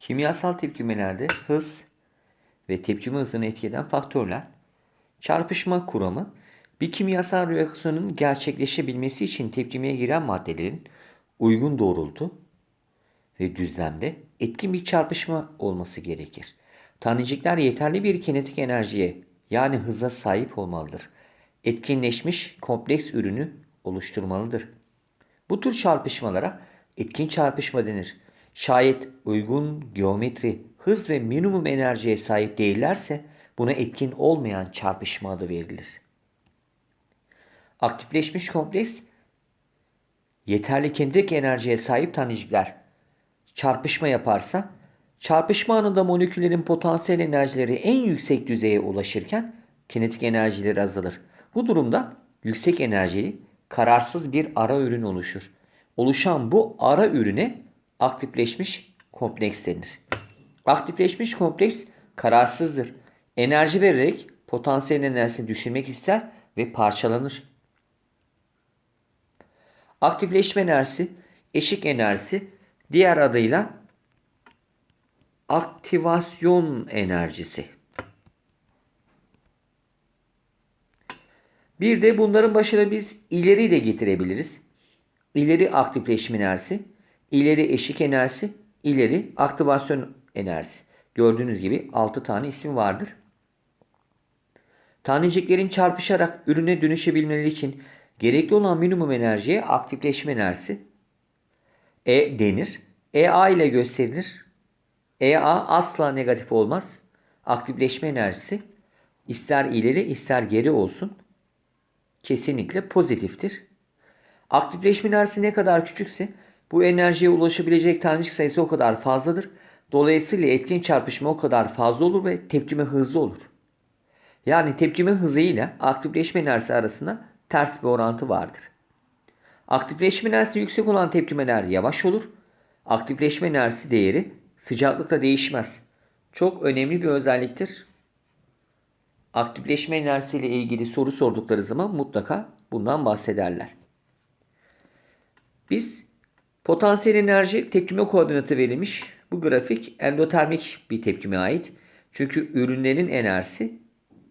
Kimyasal tepkimelerde hız ve tepkime hızını etkileyen faktörler. Çarpışma kuramı bir kimyasal reaksiyonun gerçekleşebilmesi için tepkimeye giren maddelerin uygun doğrultu ve düzlemde etkin bir çarpışma olması gerekir. Tanecikler yeterli bir kinetik enerjiye yani hıza sahip olmalıdır. Etkinleşmiş kompleks ürünü oluşturmalıdır. Bu tür çarpışmalara etkin çarpışma denir. Şayet uygun geometri, hız ve minimum enerjiye sahip değillerse buna etkin olmayan çarpışma adı verilir. Aktifleşmiş kompleks yeterli kinetik enerjiye sahip tanecikler çarpışma yaparsa çarpışma anında moleküllerin potansiyel enerjileri en yüksek düzeye ulaşırken kinetik enerjileri azalır. Bu durumda yüksek enerjili kararsız bir ara ürün oluşur. Oluşan bu ara ürüne aktifleşmiş kompleks denir. Aktifleşmiş kompleks kararsızdır. Enerji vererek potansiyel enerjisini düşürmek ister ve parçalanır. Aktifleşme enerjisi, eşik enerjisi, diğer adıyla aktivasyon enerjisi. Bir de bunların başına biz ileri de getirebiliriz. İleri aktifleşme enerjisi, ileri eşik enerjisi, ileri aktivasyon enerjisi. Gördüğünüz gibi 6 tane ismi vardır. Taneciklerin çarpışarak ürüne dönüşebilmeleri için gerekli olan minimum enerjiye aktifleşme enerjisi E denir. EA ile gösterilir. EA asla negatif olmaz. Aktifleşme enerjisi ister ileri ister geri olsun kesinlikle pozitiftir. Aktifleşme enerjisi ne kadar küçükse bu enerjiye ulaşabilecek tanecik sayısı o kadar fazladır. Dolayısıyla etkin çarpışma o kadar fazla olur ve tepkime hızlı olur. Yani tepkime hızı ile aktifleşme enerjisi arasında ters bir orantı vardır. Aktifleşme enerjisi yüksek olan tepkimeler yavaş olur. Aktifleşme enerjisi değeri sıcaklıkta değişmez. Çok önemli bir özelliktir. Aktifleşme enerjisi ile ilgili soru sordukları zaman mutlaka bundan bahsederler. Biz potansiyel enerji tepkime koordinatı verilmiş. Bu grafik endotermik bir tepkime ait. Çünkü ürünlerin enerjisi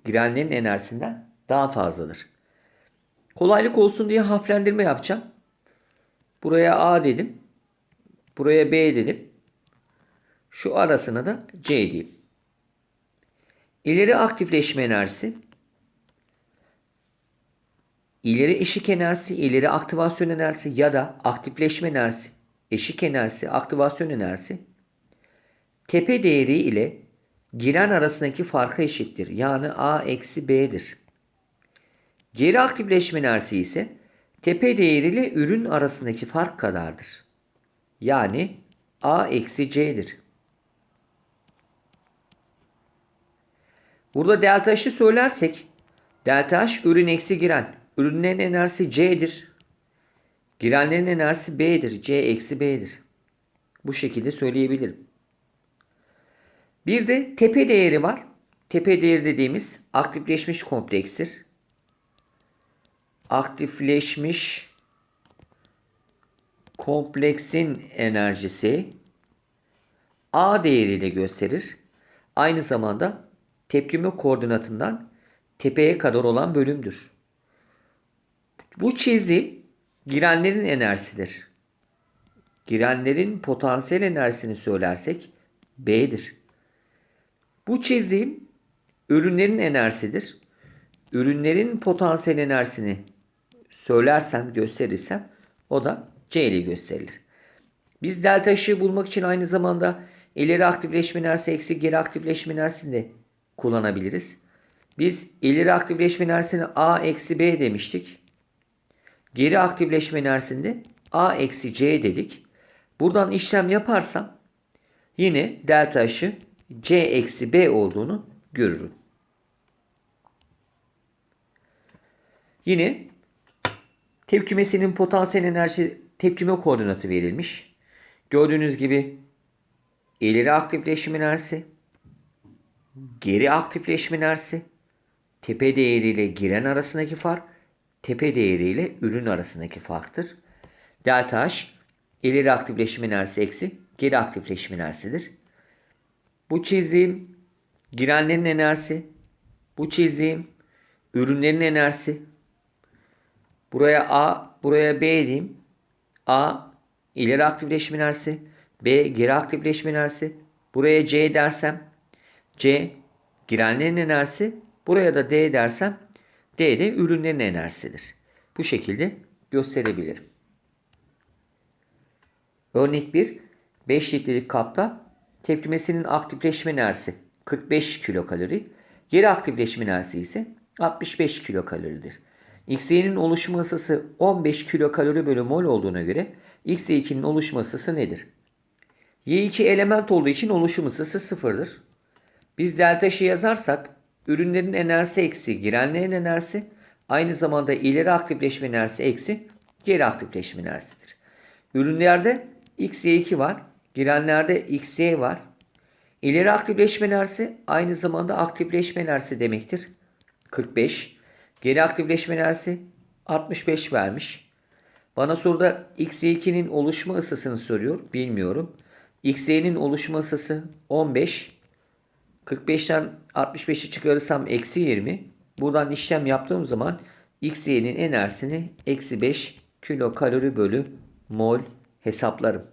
girenlerin enerjisinden daha fazladır. Kolaylık olsun diye harflendirme yapacağım. Buraya A dedim. Buraya B dedim. Şu arasına da C diyeyim. İleri aktifleşme enerjisi, ileri eşik enerjisi, ileri aktivasyon enerjisi ya da aktifleşme enerjisi, eşik enerjisi, aktivasyon enerjisi tepe değeri ile giren arasındaki farka eşittir. Yani A eksi B'dir. Geri aktifleşme enerjisi ise tepe değeri ile ürün arasındaki fark kadardır. Yani A eksi C'dir. Burada delta H'ı söylersek delta H ürün eksi giren. Ürünlerin enerjisi C'dir. Girenlerin enerjisi B'dir. C eksi B'dir. Bu şekilde söyleyebilirim. Bir de tepe değeri var. Tepe değeri dediğimiz aktifleşmiş komplekstir. Aktifleşmiş kompleksin enerjisi A değeriyle gösterir. Aynı zamanda tepkime koordinatından tepeye kadar olan bölümdür. Bu çizim girenlerin enerjisidir. Girenlerin potansiyel enerjisini söylersek B'dir. Bu çizim ürünlerin enerjisidir. Ürünlerin potansiyel enerjisini söylersem, gösterirsem o da C ile gösterilir. Biz delta ışığı bulmak için aynı zamanda ileri aktifleşme enerjisi eksi geri aktifleşme enerjisini de kullanabiliriz. Biz ileri aktifleşme enerjisini A eksi B demiştik. Geri aktifleşme enerjisinde A eksi C dedik. Buradan işlem yaparsam yine delta H'ı C eksi B olduğunu görürüm. Yine tepkimesinin potansiyel enerji tepkime koordinatı verilmiş. Gördüğünüz gibi ileri aktifleşme enerjisi, geri aktifleşme enerjisi, tepe değeriyle giren arasındaki fark, tepe değeriyle ürün arasındaki farktır. Delta H ileri aktifleşme enerjisi eksi geri aktifleşme enerjisidir. Bu çizdiğim girenlerin enerjisi. Bu çizdiğim ürünlerin enerjisi. Buraya A, buraya B diyeyim. A ileri aktifleşme enerjisi. B geri aktifleşme enerjisi. Buraya C dersem C girenlerin enerjisi. Buraya da D dersem D de ürünlerin enerjisidir. Bu şekilde gösterebilirim. Örnek 1. 5 litrelik kapta tepkimesinin aktifleşme enerjisi 45 kilokalori. Geri aktifleşme enerjisi ise 65 kilokaloridir. XY'nin oluşma ısısı 15 kilokalori bölü mol olduğuna göre XY2'nin oluşma ısısı nedir? Y2 element olduğu için oluşum ısısı sıfırdır. Biz delta Ş yazarsak ürünlerin enerjisi eksi girenlerin enerjisi aynı zamanda ileri aktifleşme enerjisi eksi geri aktifleşme enerjisidir. Ürünlerde XY2 var. Girenlerde XY var. İleri aktifleşme enerjisi aynı zamanda aktifleşme enerjisi demektir. 45. Geri aktifleşme enerjisi 65 vermiş. Bana soruda XY2'nin oluşma ısısını soruyor. Bilmiyorum. XY'nin oluşma ısısı 15. 45'ten 65'i çıkarırsam eksi 20. Buradan işlem yaptığım zaman XY'nin enerjisini eksi 5 kilokalori bölü mol hesaplarım.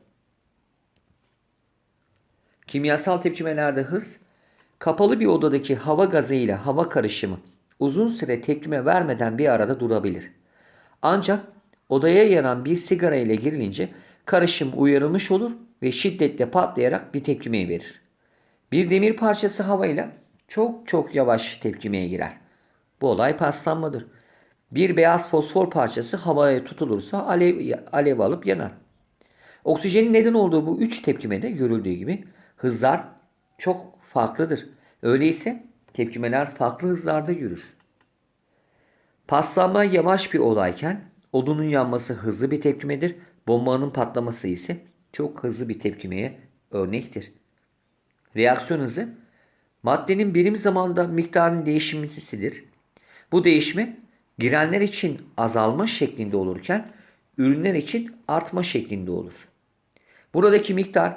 Kimyasal tepkimelerde hız, kapalı bir odadaki hava gazı ile hava karışımı uzun süre tepkime vermeden bir arada durabilir. Ancak odaya yanan bir sigara ile girilince karışım uyarılmış olur ve şiddetle patlayarak bir tepkimeyi verir. Bir demir parçası havayla çok çok yavaş tepkimeye girer. Bu olay paslanmadır. Bir beyaz fosfor parçası havaya tutulursa alev, alev alıp yanar. Oksijenin neden olduğu bu üç tepkimede görüldüğü gibi hızlar çok farklıdır. Öyleyse tepkimeler farklı hızlarda yürür. Paslanma yavaş bir olayken odunun yanması hızlı bir tepkimedir. Bombanın patlaması ise çok hızlı bir tepkimeye örnektir. Reaksiyon hızı maddenin birim zamanda miktarının değişimisidir. Bu değişme girenler için azalma şeklinde olurken ürünler için artma şeklinde olur. Buradaki miktar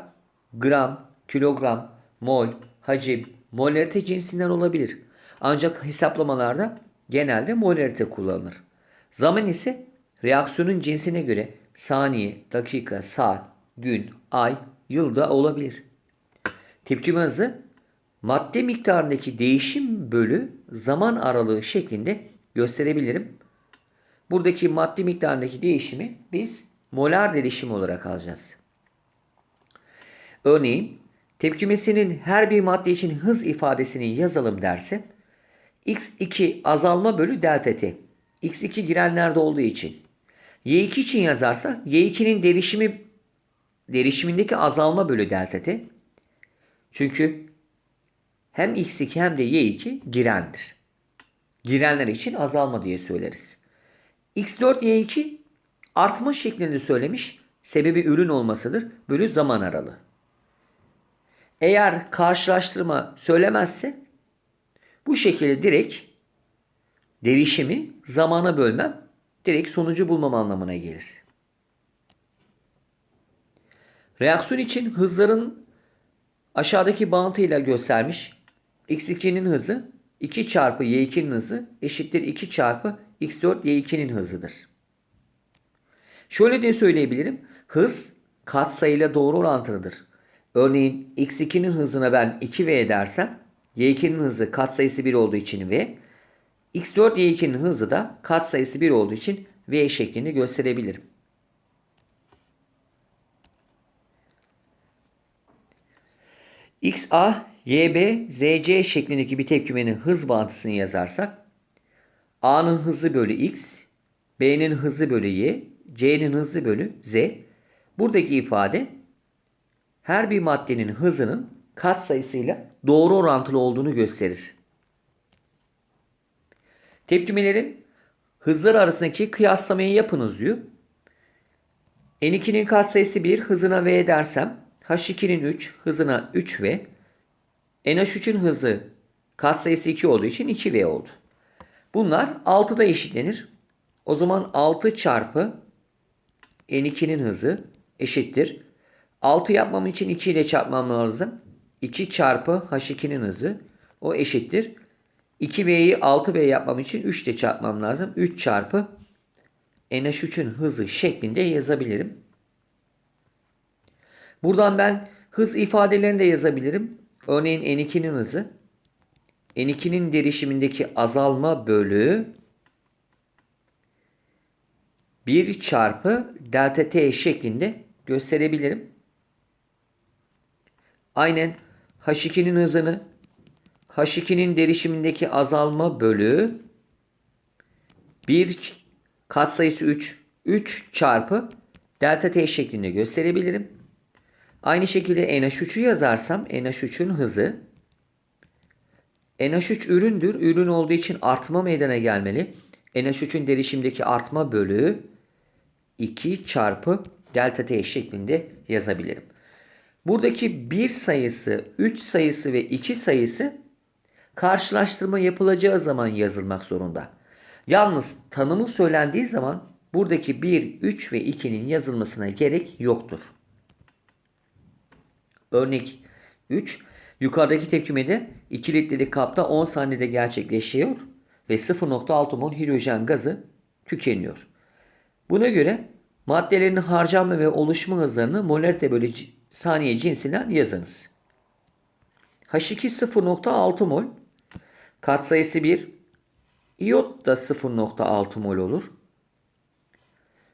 gram, kilogram, mol, hacim, molarite cinsinden olabilir. Ancak hesaplamalarda genelde molarite kullanılır. Zaman ise reaksiyonun cinsine göre saniye, dakika, saat, gün, ay, yılda olabilir. Tepkime hızı madde miktarındaki değişim bölü zaman aralığı şeklinde gösterebilirim. Buradaki madde miktarındaki değişimi biz molar değişim olarak alacağız. Örneğin tepkimesinin her bir madde için hız ifadesini yazalım derse x2 azalma bölü delta t. x2 girenlerde olduğu için. y2 için yazarsa y2'nin derişimi derişimindeki azalma bölü delta t. Çünkü hem x2 hem de y2 girendir. Girenler için azalma diye söyleriz. x4 y2 artma şeklinde söylemiş. Sebebi ürün olmasıdır. Bölü zaman aralığı. Eğer karşılaştırma söylemezse bu şekilde direkt derişimi zamana bölmem direkt sonucu bulmam anlamına gelir. Reaksiyon için hızların aşağıdaki bağıntıyla göstermiş. x2'nin hızı 2 çarpı y2'nin hızı eşittir 2 çarpı x4 y2'nin hızıdır. Şöyle de söyleyebilirim. Hız katsayıyla doğru orantılıdır. Örneğin x2'nin hızına ben 2v dersem y2'nin hızı katsayısı 1 olduğu için v. x4 y2'nin hızı da katsayısı 1 olduğu için v şeklinde gösterebilirim. Xa, yb, zc şeklindeki bir tepkimenin hız bağıntısını yazarsak a'nın hızı bölü x, b'nin hızı bölü y, c'nin hızı bölü z. Buradaki ifade her bir maddenin hızının katsayısıyla doğru orantılı olduğunu gösterir. Tepkimelerin hızlar arasındaki kıyaslamayı yapınız diyor. N2'nin katsayısı 1 hızına V dersem H2'nin 3 hızına 3V NH3'ün hızı katsayısı 2 olduğu için 2V oldu. Bunlar 6'da eşitlenir. O zaman 6 çarpı N2'nin hızı eşittir. 6 yapmam için 2 ile çarpmam lazım. 2 çarpı H2'nin hızı o eşittir. 2B'yi 6B yapmam için 3 ile çarpmam lazım. 3 çarpı NH3'ün hızı şeklinde yazabilirim. Buradan ben hız ifadelerini de yazabilirim. Örneğin N2'nin hızı. N2'nin derişimindeki azalma bölü 1 çarpı delta t şeklinde gösterebilirim. Aynen H2'nin hızını H2'nin derişimindeki azalma bölü 1 katsayısı 3 3 çarpı delta t şeklinde gösterebilirim. Aynı şekilde NH3'ü yazarsam NH3'ün hızı NH3 üründür. Ürün olduğu için artma meydana gelmeli. NH3'ün derişimdeki artma bölü 2 çarpı delta t şeklinde yazabilirim. Buradaki 1 sayısı, 3 sayısı ve 2 sayısı karşılaştırma yapılacağı zaman yazılmak zorunda. Yalnız tanımı söylendiği zaman buradaki 1, 3 ve 2'nin yazılmasına gerek yoktur. Örnek 3. Yukarıdaki tepkimede 2 litrelik kapta 10 saniyede gerçekleşiyor ve 0.6 mol hidrojen gazı tükeniyor. Buna göre maddelerin harcanma ve oluşma hızlarını molarite bölü saniye cinsinden yazınız. H2 0.6 mol, katsayısı 1, iyot da 0.6 mol olur.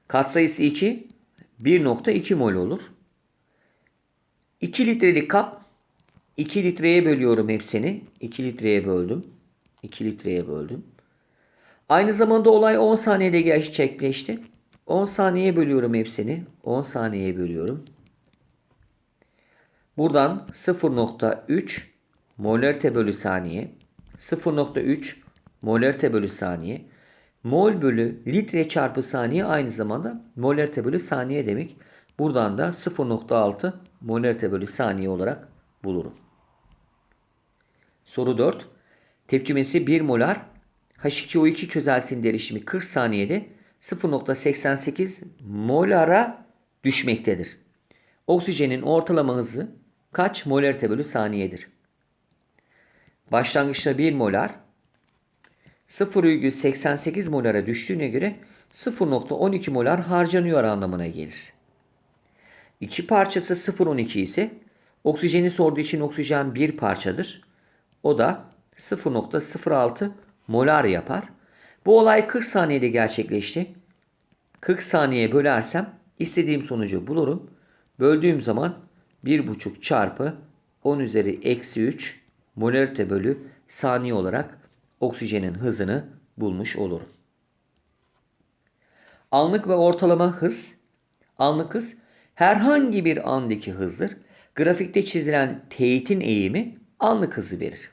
Katsayısı 2, 1.2 mol olur. 2 litrelik kap 2 litreye bölüyorum hepsini. 2 litreye böldüm. 2 litreye böldüm. Aynı zamanda olay 10 saniyede gerçekleşti. 10 saniyeye bölüyorum hepsini. 10 saniyeye bölüyorum. Buradan 0.3 molarite bölü saniye. 0.3 molarite bölü saniye. Mol bölü litre çarpı saniye aynı zamanda molarite bölü saniye demek. Buradan da 0.6 molarite bölü saniye olarak bulurum. Soru 4. Tepkimesi 1 molar H2O2 çözelsin derişimi 40 saniyede 0.88 molara düşmektedir. Oksijenin ortalama hızı kaç molarite bölü saniyedir? Başlangıçta 1 molar 0,88 molara düştüğüne göre 0.12 molar harcanıyor anlamına gelir. İki parçası 0.12 ise oksijeni sorduğu için oksijen bir parçadır. O da 0.06 molar yapar. Bu olay 40 saniyede gerçekleşti. 40 saniye bölersem istediğim sonucu bulurum. Böldüğüm zaman 1,5 çarpı 10 üzeri eksi 3 molarite bölü saniye olarak oksijenin hızını bulmuş olurum. Anlık ve ortalama hız. Anlık hız herhangi bir andaki hızdır. Grafikte çizilen teğetin eğimi anlık hızı verir.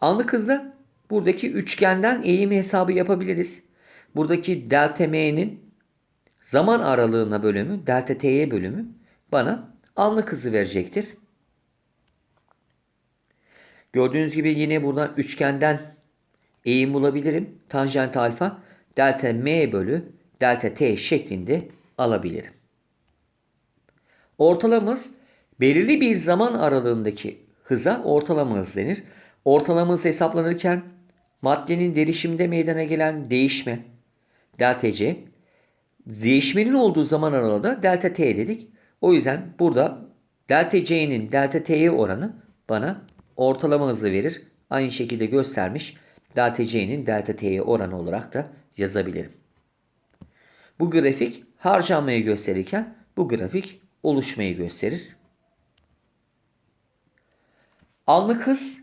Anlık hızda buradaki üçgenden eğim hesabı yapabiliriz. Buradaki delta m'nin zaman aralığına bölümü, delta t'ye bölümü bana anlık hızı verecektir. Gördüğünüz gibi yine buradan üçgenden eğim bulabilirim. Tanjant alfa delta m bölü delta t şeklinde alabilirim. Ortalamamız belirli bir zaman aralığındaki hıza ortalama hız denir. Ortalama hız hesaplanırken maddenin derişimde meydana gelen değişme delta c değişmenin olduğu zaman aralığı da delta t dedik. O yüzden burada delta c'nin delta t'ye oranı bana ortalama hızı verir. Aynı şekilde göstermiş delta c'nin delta t'ye oranı olarak da yazabilirim. Bu grafik harcanmayı gösterirken bu grafik oluşmayı gösterir. Anlık hız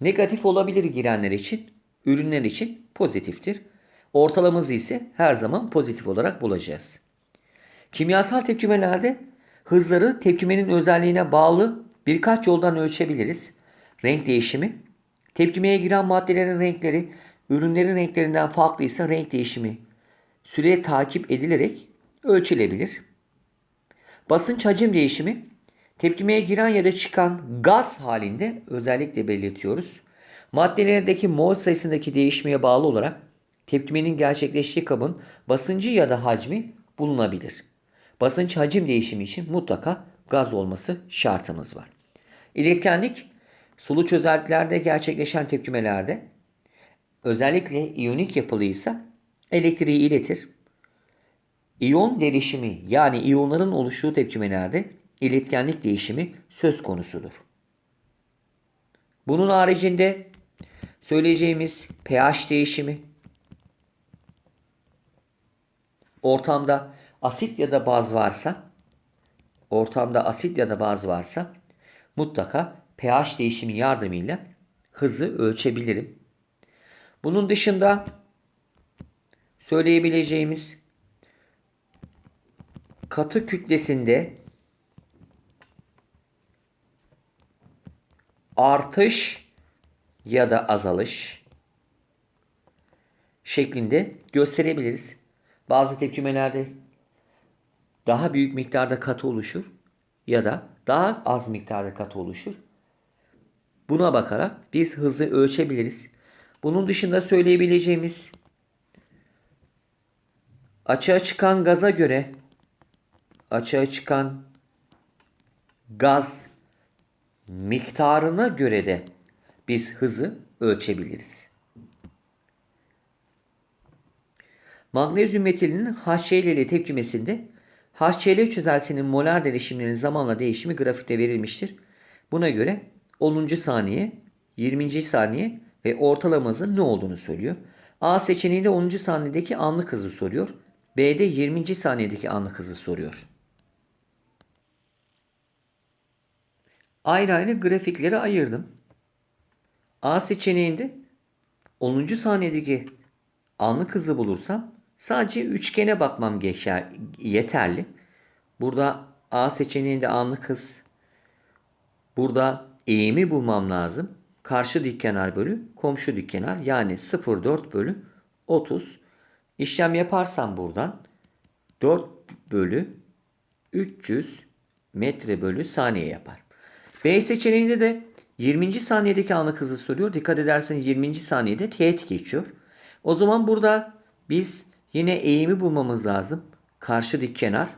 negatif olabilir girenler için, ürünler için pozitiftir. Ortalama hızı ise her zaman pozitif olarak bulacağız. Kimyasal tepkimelerde hızları tepkimenin özelliğine bağlı birkaç yoldan ölçebiliriz. Renk değişimi, tepkimeye giren maddelerin renkleri ürünlerin renklerinden farklıysa renk değişimi süre takip edilerek ölçülebilir. Basınç hacim değişimi tepkimeye giren ya da çıkan gaz halinde özellikle belirtiyoruz. Maddelerdeki mol sayısındaki değişmeye bağlı olarak tepkimenin gerçekleştiği kabın basıncı ya da hacmi bulunabilir. Basınç hacim değişimi için mutlaka gaz olması şartımız var. İletkenlik sulu çözeltilerde gerçekleşen tepkimelerde özellikle iyonik yapılıysa elektriği iletir. İyon derişimi yani iyonların oluştuğu tepkimelerde iletkenlik değişimi söz konusudur. Bunun haricinde söyleyeceğimiz pH değişimi, ortamda asit ya da baz varsa, ortamda asit ya da baz varsa mutlaka pH değişimi yardımıyla hızı ölçebilirim. Bunun dışında söyleyebileceğimiz katı kütlesinde artış ya da azalış şeklinde gösterebiliriz. Bazı tepkimelerde daha büyük miktarda katı oluşur ya da daha az miktarda katı oluşur. Buna bakarak biz hızı ölçebiliriz. Bunun dışında söyleyebileceğimiz açığa çıkan gaza göre açığa çıkan gaz miktarına göre de biz hızı ölçebiliriz. Magnezyum metalinin HCl ile tepkimesinde HCl çözeltisinin molar derişimlerinin zamanla değişimi grafikte verilmiştir. Buna göre 10. saniye, 20. saniye ve ortalama hızın ne olduğunu söylüyor. A seçeneğinde 10. saniyedeki anlık hızı soruyor. B'de 20. saniyedeki anlık hızı soruyor. Ayrı ayrı grafikleri ayırdım. A seçeneğinde 10. saniyedeki anlık hızı bulursam sadece üçgene bakmam geçer, yeterli. Burada A seçeneğinde anlık hız. Burada eğimi bulmam lazım. Karşı dikkenar bölü komşu dikkenar yani 0,4 bölü 30. İşlem yaparsam buradan 4 bölü 300 metre bölü saniye yapar. B seçeneğinde de 20. saniyedeki anlık hızı soruyor. Dikkat ederseniz 20. saniyede teğet geçiyor. O zaman burada biz yine eğimi bulmamız lazım. Karşı dik kenar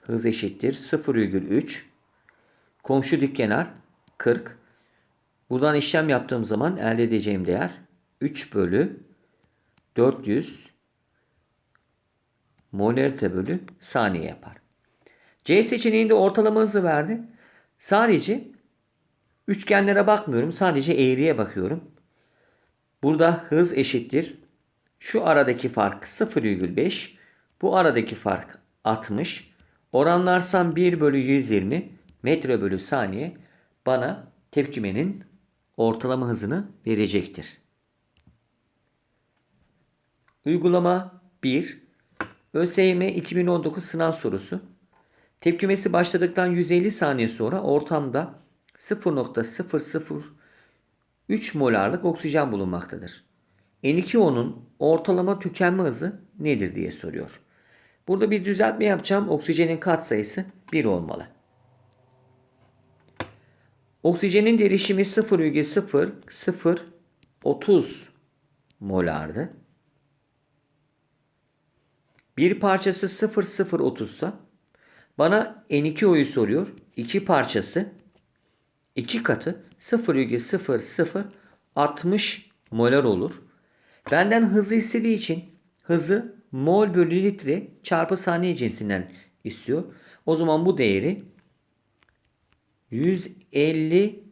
hız eşittir 0,3 komşu dik kenar 40 buradan işlem yaptığım zaman elde edeceğim değer 3 bölü 400 molarite bölü saniye yapar. C seçeneğinde ortalama hızı verdi. Sadece üçgenlere bakmıyorum. Sadece eğriye bakıyorum. Burada hız eşittir. Şu aradaki fark 0,5. Bu aradaki fark 60. Oranlarsam 1 bölü 120 metre bölü saniye bana tepkimenin ortalama hızını verecektir. Uygulama 1. ÖSYM 2019 sınav sorusu. Tepkimesi başladıktan 150 saniye sonra ortamda 0.003 molarlık oksijen bulunmaktadır. N2O'nun ortalama tükenme hızı nedir diye soruyor. Burada bir düzeltme yapacağım. Oksijenin katsayısı 1 olmalı. Oksijenin derişimi 0,0030 molardı. Bir parçası 0,030 ise bana N2O'yu soruyor. İki parçası iki katı 0,0060 molar olur. Benden hızı istediği için hızı mol bölü litre çarpı saniye cinsinden istiyor. O zaman bu değeri 150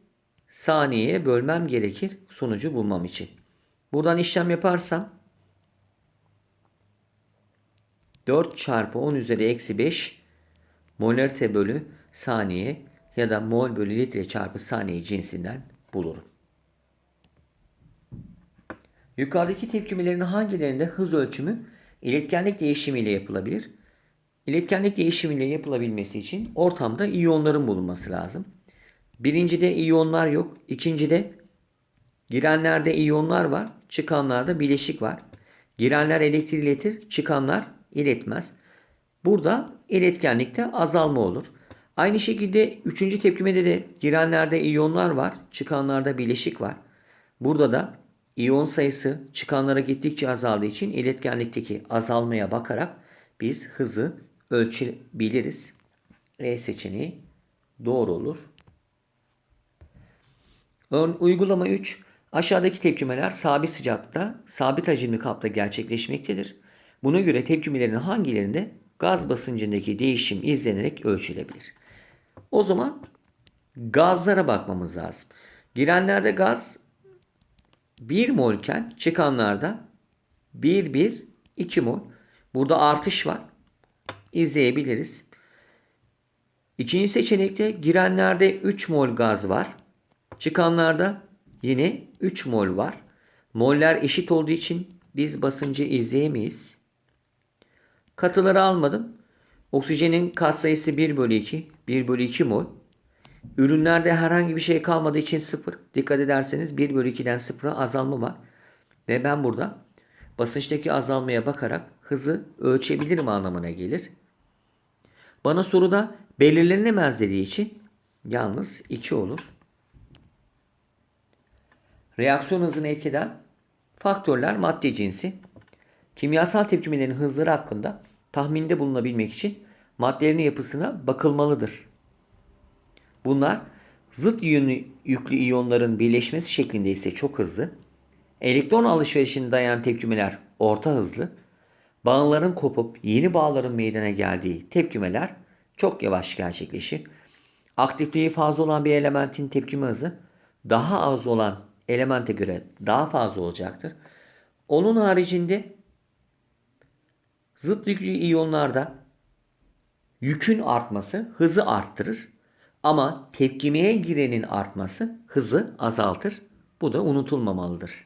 saniyeye bölmem gerekir sonucu bulmam için. Buradan işlem yaparsam 4 çarpı 10 üzeri eksi 5 molarite bölü saniye ya da mol bölü litre çarpı saniye cinsinden bulurum. Yukarıdaki tepkimelerin hangilerinde hız ölçümü iletkenlik değişimiyle yapılabilir? İletkenlik değişimiyle yapılabilmesi için ortamda iyonların bulunması lazım. Birincide iyonlar yok. İkincide girenlerde iyonlar var. Çıkanlarda bileşik var. Girenler elektriği iletir. Çıkanlar iletmez. Burada iletkenlikte azalma olur. Aynı şekilde üçüncü tepkimede de girenlerde iyonlar var, çıkanlarda bileşik var. Burada da iyon sayısı çıkanlara gittikçe azaldığı için iletkenlikteki azalmaya bakarak biz hızı ölçebiliriz. E seçeneği doğru olur. Ön, uygulama 3. Aşağıdaki tepkimeler sabit sıcakta, sabit hacimli kapta gerçekleşmektedir. Buna göre tepkimelerin hangilerinde gaz basıncındaki değişim izlenerek ölçülebilir? O zaman gazlara bakmamız lazım. Girenlerde gaz 1 molken çıkanlarda 1 1 2 mol. Burada artış var. İzleyebiliriz. İkinci seçenekte girenlerde 3 mol gaz var. Çıkanlarda yine 3 mol var. Moller eşit olduğu için biz basıncı izleyemeyiz. Katıları almadım. Oksijenin katsayısı 1 bölü 2. 1 bölü 2 mol. Ürünlerde herhangi bir şey kalmadığı için 0. Dikkat ederseniz 1 bölü 2'den 0'a azalma var. Ve ben burada basınçtaki azalmaya bakarak hızı ölçebilirim anlamına gelir. Bana soruda belirlenemez dediği için yalnız 2 olur. Reaksiyon hızını etkeden faktörler madde cinsi. Kimyasal tepkimelerin hızları hakkında tahminde bulunabilmek için maddelerin yapısına bakılmalıdır. Bunlar zıt yönlü yüklü iyonların birleşmesi şeklinde ise çok hızlı. Elektron alışverişine dayanan tepkimeler orta hızlı. Bağların kopup yeni bağların meydana geldiği tepkimeler çok yavaş gerçekleşir. Aktifliği fazla olan bir elementin tepkime hızı daha az olan elemente göre daha fazla olacaktır. Onun haricinde zıt yüklü iyonlarda yükün artması hızı arttırır. Ama tepkimeye girenin artması hızı azaltır. Bu da unutulmamalıdır.